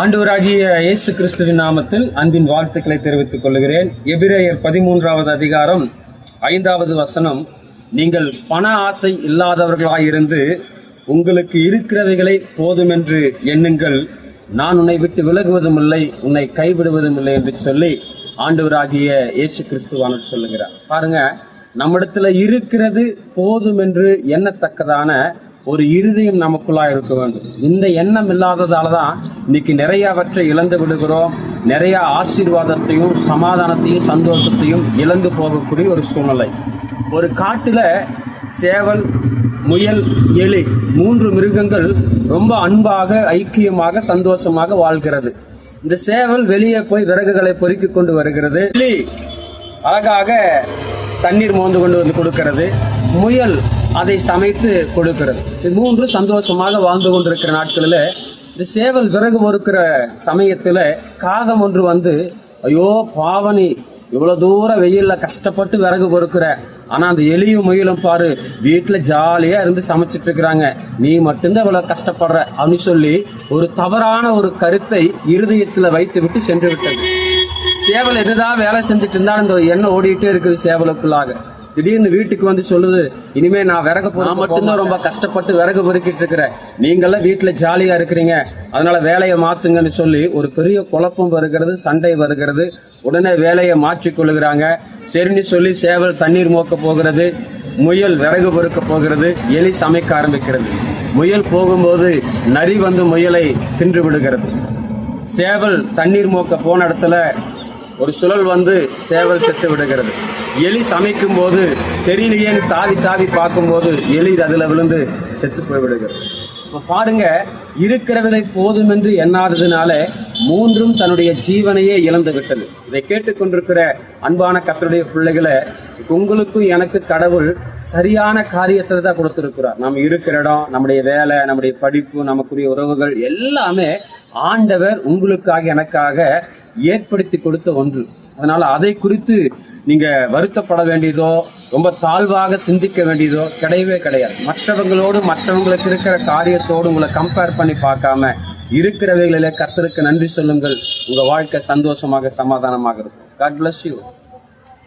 ஆண்டவராகிய இயேசு கிறிஸ்துவின் நாமத்தில் அன்பின் வாழ்த்துக்களை தெரிவித்துக் கொள்கிறேன். எபிரேயர் பதிமூன்றாவது அதிகாரம் ஐந்தாவது வசனம் நீங்கள் பண ஆசை இல்லாதவர்களாயிருந்து உங்களுக்கு இருக்கிறவைகளை போதுமென்று எண்ணுங்கள். நான் உன்னை விட்டு விலகுவதும் இல்லை உன்னை கைவிடுவதும் இல்லை என்று சொல்லி ஆண்டவராகிய இயேசு கிறிஸ்துவானவர் சொல்லுகிறார். பாருங்க நம்மிடத்துல இருக்கிறது போதும் என்று எண்ணத்தக்கதான ஒரு இறுதியும் நமக்குள்ளா இருக்க வேண்டும். இந்த எண்ணம் இல்லாததால தான் இன்னைக்கு நிறையவற்றை இழந்து விடுகிறோம். நிறைய ஆசீர்வாதத்தையும் சமாதானத்தையும் சந்தோஷத்தையும் இழந்து போகக்கூடிய ஒரு சூழ்நிலை. ஒரு காட்டில் சேவல் முயல் எலி மூன்று மிருகங்கள் ரொம்ப அன்பாக ஐக்கியமாக சந்தோஷமாக வாழ்கிறது. இந்த சேவல் வெளியே போய் விறகுகளை பொறுக்கி கொண்டு வருகிறது. எலி அழகாக தண்ணீர் மோந்து கொண்டு வந்து கொடுக்கிறது. முயல் அதை சமைத்து கொடுக்கிறது. இது மூன்று சந்தோஷமாக வாழ்ந்து கொண்டிருக்கிற நாட்களில் இந்த சேவல் விறகு பொறுக்கிற சமயத்தில் காகம் ஒன்று வந்து ஐயோ பாவனி இவ்வளவு தூரம் வெயில்ல கஷ்டப்பட்டு விறகு பொறுக்கிற. ஆனா அந்த எலியும் முயலும் பாரு வீட்டுல ஜாலியா இருந்து சமைச்சிட்டு இருக்கிறாங்க நீ மட்டும்தான் இவ்வளவு கஷ்டப்படுற. அப்படின்னு சொல்லி ஒரு தவறான ஒரு கருத்தை இருதயத்துல வைத்து விட்டு சென்று விட்டது. சேவல் என்னதான் வேலை செஞ்சுட்டு இருந்தாலும் இந்த எண்ணெய் ஓடிட்டே இருக்குது சேவலுக்குள்ளாக. திடீர்னு வீட்டுக்கு வந்து சொல்லுது இனிமே நான் விறகு நான் மட்டும்தான் ரொம்ப கஷ்டப்பட்டு விறகு பொறுக்கிட்டு இருக்கிறேன். நீங்கெல்லாம் வீட்டுல ஜாலியா இருக்கிறீங்க. அதனால வேலையை மாத்துங்கன்னு சொல்லி ஒரு பெரிய குழப்பம் வருகிறது சண்டை வருகிறது. உடனே வேலையை மாற்றிக் கொள்ளுகிறாங்க சரின்னு சொல்லி சேவல் தண்ணீர் மோக்க போகிறது முயல் விறகு பொறுக்க போகிறது எலி சமைக்க ஆரம்பிக்கிறது. முயல் போகும்போது நரி வந்து முயலை தின்று விடுகிறது. சேவல் தண்ணீர் மோக்க போன இடத்துல ஒரு சுழல் வந்து சேவல் செத்து விடுகிறது. எலி சமைக்கும் போது தெரியலையேன்னு தாவி தாவி பார்க்கும்போது எலி அதில் விழுந்து செத்து போய் விடுகிறது. பாருங்க இருக்கிறவனை போதும் என்று எண்ணாததுனால மூன்றும் தன்னுடைய ஜீவனையே இழந்து விட்டது. இதை கேட்டுக்கொண்டிருக்கிற அன்பான கத்தருடைய பிள்ளைகளை உங்களுக்கும் எனக்கு கடவுள் சரியான காரியத்தை தான் கொடுத்திருக்கிறார். நம்ம இருக்கிற இடம் நம்முடைய வேலை நம்முடைய படிப்பு நமக்குரிய உறவுகள் எல்லாமே ஆண்டவர் உங்களுக்காக எனக்காக ஏற்படுத்தி கொடுத்த ஒன்று. அதனால அதை குறித்து நீங்க வருத்தப்பட வேண்டியதோ ரொம்ப தாழ்வாக சிந்திக்க வேண்டியதோ கிடையவே கிடையாது. மற்றவங்களோடு மற்றவங்களுக்கு இருக்கிற காரியத்தோடு உங்களை கம்பேர் பண்ணி பார்க்காம இருக்கிறவைகளிலே கர்த்தருக்கு நன்றி சொல்லுங்கள். உங்க வாழ்க்கை சந்தோஷமாக சமாதானமாக இருக்கும். God bless you